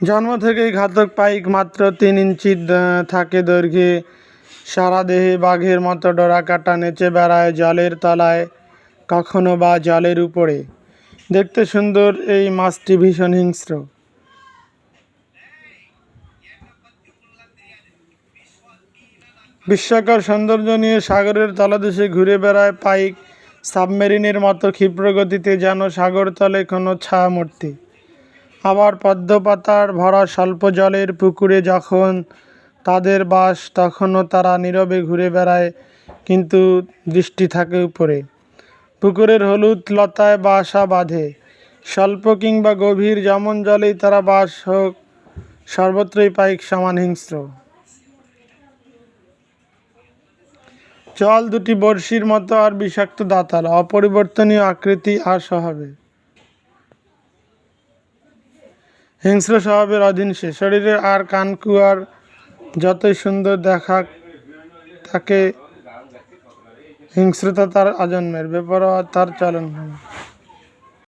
জন্ম থেকেই ঘাতক পাইক মাত্র তিন ইঞ্চি থাকে দৈর্ঘ্যে। সারা দেহে বাঘের মতো ডোরা কাটা নেচে বেড়ায় জলের তলায়, কখনো বা জলের উপরে। দেখতে সুন্দর এই মাছটি ভীষণ হিংস্র। বিস্ময়কর সৌন্দর্য নিয়ে সাগরের তলদেশে ঘুরে বেড়ায় পাইক সাবমেরিনের মতো ক্ষিপ্র গতিতে যেন সাগরতলে কোনো ছায়া মূর্তি। আবার পদ্মপাতার ভরা স্বল্প জলের পুকুরে যখন তাদের বাস, তখনও তারা নীরবে ঘুরে বেড়ায়, কিন্তু দৃষ্টি থাকে উপরে। পুকুরের হলুদ লতায় বাসা বাঁধে। স্বল্প কিংবা গভীর যেমন জলেই তারা বাস হোক, সর্বত্রই পাইক সমান হিংস্র। জল দুটি বড়শির মতো আর বিষাক্ত দাঁতাল, অপরিবর্তনীয় আকৃতি আর স্বভাবে। হিংস্র স্বভাবের অধীন সে শরীরের আর কানকুয়ার যতই সুন্দর দেখা তাকে হিংস্রতা তার আজন্মের বেপরোয়া তার চলন।